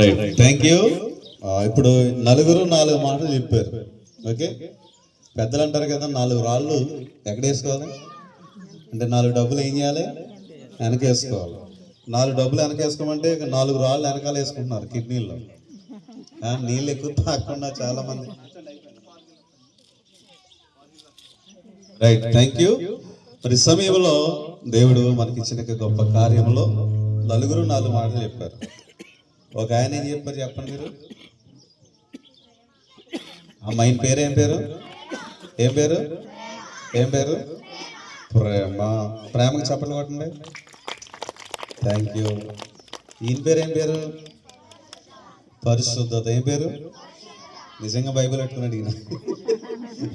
Right thank you ఇప్పుడు నలుగురు నాలుగు మాటలు చెప్పారు. ఓకే పెద్దలు అంటారు కదా నాలుగు రాళ్ళు ఎక్కడ వేసుకోవాలి అంటే నాలుగు డబ్బులు ఏం చేయాలి? వెనకేసుకోవాలి. నాలుగు డబ్బులు వెనకేసుకోమంటే నాలుగు రాళ్ళు వెనకాల వేసుకుంటున్నారు కిడ్నీల్లో. నీళ్ళు ఎక్కువ తాకుండా చాలా మంది రైట్ థ్యాంక్ యూ మరి సమయంలో దేవుడు మనకిచ్చిన గొప్ప కార్యంలో నలుగురు నాలుగు మాటలు చెప్పారు. ఒక ఆయన ఏం చెప్పారు చెప్పండి మీరు? అమ్మాయిన పేరు ఏం పేరు? ఏం పేరు? ఏం పేరు? ప్రేమ. ప్రేమకు చెప్పండి కొట్టండి. థ్యాంక్ యూ ఈయన పేరు ఏం పేరు? పరిశుద్ధత. ఏం పేరు? నిజంగా బైబిల్ పెట్టుకున్నాడు ఈయన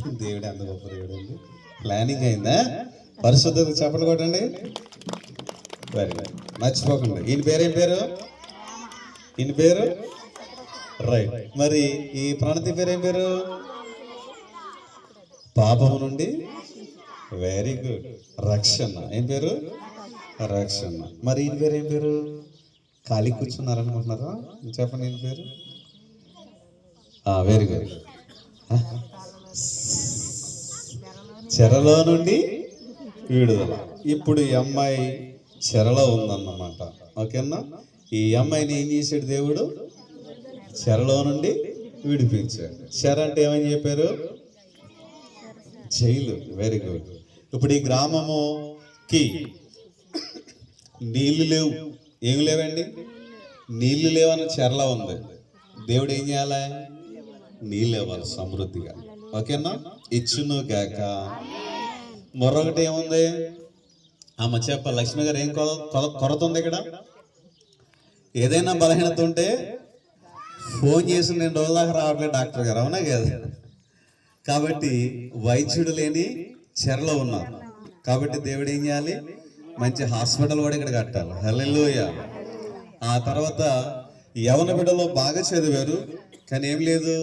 దేవుడు అంత గొప్ప దేవుడు ప్లానింగ్ అయిందా? పరిశుద్ధత చెప్పండి కొట్టండి. వెరీ గుడ్ మర్చిపోకండి. ఈయన పేరేం పేరు? ఈయన పేరు? రైట్. మరి ఈ ప్రణతి పేరేం పేరు? పాపం నుండి వెరీ గుడ్. రక్షణ. ఏం పేరు? రక్షణ. మరి ఈయన పేరు ఏం పేరు? ఖాళీ కూర్చున్నారనుకుంటున్నారా? చెప్పండి ఈయన పేరు. Very good. చెరలో నుండి విడుదల. ఇప్పుడు ఈ అమ్మాయి చెరలో ఉందన్నమాట. ఓకేనా? ఈ అమ్మాయిని ఏం చేశాడు దేవుడు? చెరలో నుండి విడిపించాడు. చెర అంటే ఏమని చెప్పారు? జైలు. వెరీ గుడ్ ఇప్పుడు ఈ గ్రామముకి నీళ్ళు లేవు. ఏమి లేవండి? నీళ్ళు లేవని చెరల ఉంది. దేవుడు ఏం చేయాలి? నీళ్ళు ఇవ్వాలి సమృద్ధిగా. ఓకేనా? ఇచ్చును గాక. మరొకటి ఏముంది? ఆ చెప్ప లక్ష్మి గారు ఏం కొరత ఉంది ఇక్కడ? ఏదైనా బలహీనత ఉంటే ఫోన్ చేసి నేను రోజు దాకా రావట్లేదు డాక్టర్ గారు అవునా కదా? కాబట్టి వైద్యుడు లేని చెరలో ఉన్నారు. కాబట్టి దేవుడు ఏం చేయాలి? మంచి హాస్పిటల్ కూడా ఇక్కడ కట్టాలి. హల్లెలూయ. ఆ తర్వాత యవన బిడ్డలో బాగా చదివారు కానీ ఏం లేదు.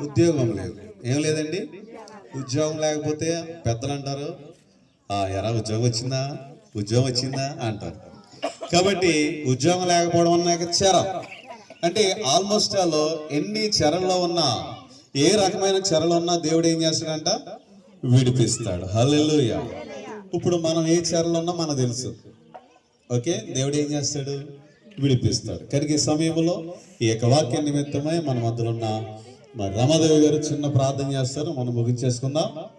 ఉద్యోగం లేదు. ఏం లేదండి? ఉద్యోగం లేకపోతే పెద్దలు అంటారు ఎరా ఉద్యోగం వచ్చిందా? ఉద్యోగం వచ్చిందా? అంటారు. కాబట్టి ఉద్యోగం లేకపోవడం అన్నాక చెర. అంటే ఆల్మోస్ట్ ఆల్ ఎన్ని చెరల్లో ఉన్నా ఏ రకమైన చెరలు ఉన్నా దేవుడు ఏం చేస్తాడంట? విడిపిస్తాడు. హల్లెలూయ. ఇప్పుడు మనం ఏ చెరలో ఉన్నా మనకు తెలుసు. ఓకే? దేవుడు ఏం చేస్తాడు? విడిపిస్తాడు. కనుక ఈ సమయంలో ఈ యొక్క వాక్య నిమిత్తమై మన మధ్యలో ఉన్న మరి రమాదేవి గారు చిన్న ప్రార్థన చేస్తారు. మనం ముగించేసుకుందాం.